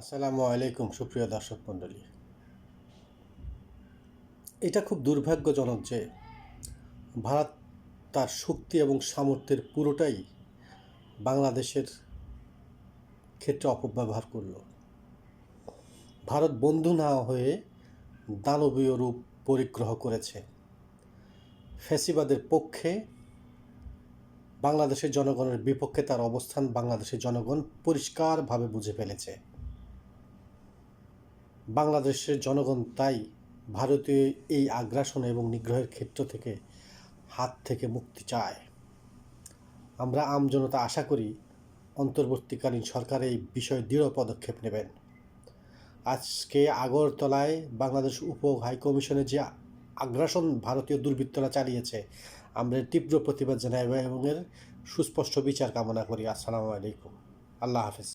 আসসালামু আলাইকুম, সুপ্রিয় দর্শক মণ্ডলী। এটা খুব দুর্ভাগ্যজনক যে ভারত তার শক্তি এবং সামর্থ্যের পুরোটাই বাংলাদেশের ক্ষেত্রে অপব্যবহার করল। ভারত বন্ধু না হয়ে দানবীয় রূপ পরিগ্রহ করেছে। ফ্যাসিবাদের পক্ষে বাংলাদেশের জনগণের বিপক্ষে তার অবস্থান বাংলাদেশের জনগণ পরিষ্কারভাবে বুঝে ফেলেছে। বাংলাদেশের জনগণ তাই ভারতীয় এই আগ্রাসন এবং নিগ্রহের ক্ষেত্র থেকে হাত থেকে মুক্তি চায়। আমরা আমজনতা আশা করি অন্তর্বর্তীকালীন সরকার এই বিষয়ে দৃঢ় পদক্ষেপ নেবেন। আজকে আগরতলায় বাংলাদেশ উপ হাইকমিশনে যে আগ্রাসন ভারতীয় দুর্বৃত্তরা চালিয়েছে, আমরা তীব্র প্রতিবাদ জানাই এবং এর সুস্পষ্ট বিচার কামনা করি। আসসালামু আলাইকুম। আল্লাহ হাফেজ।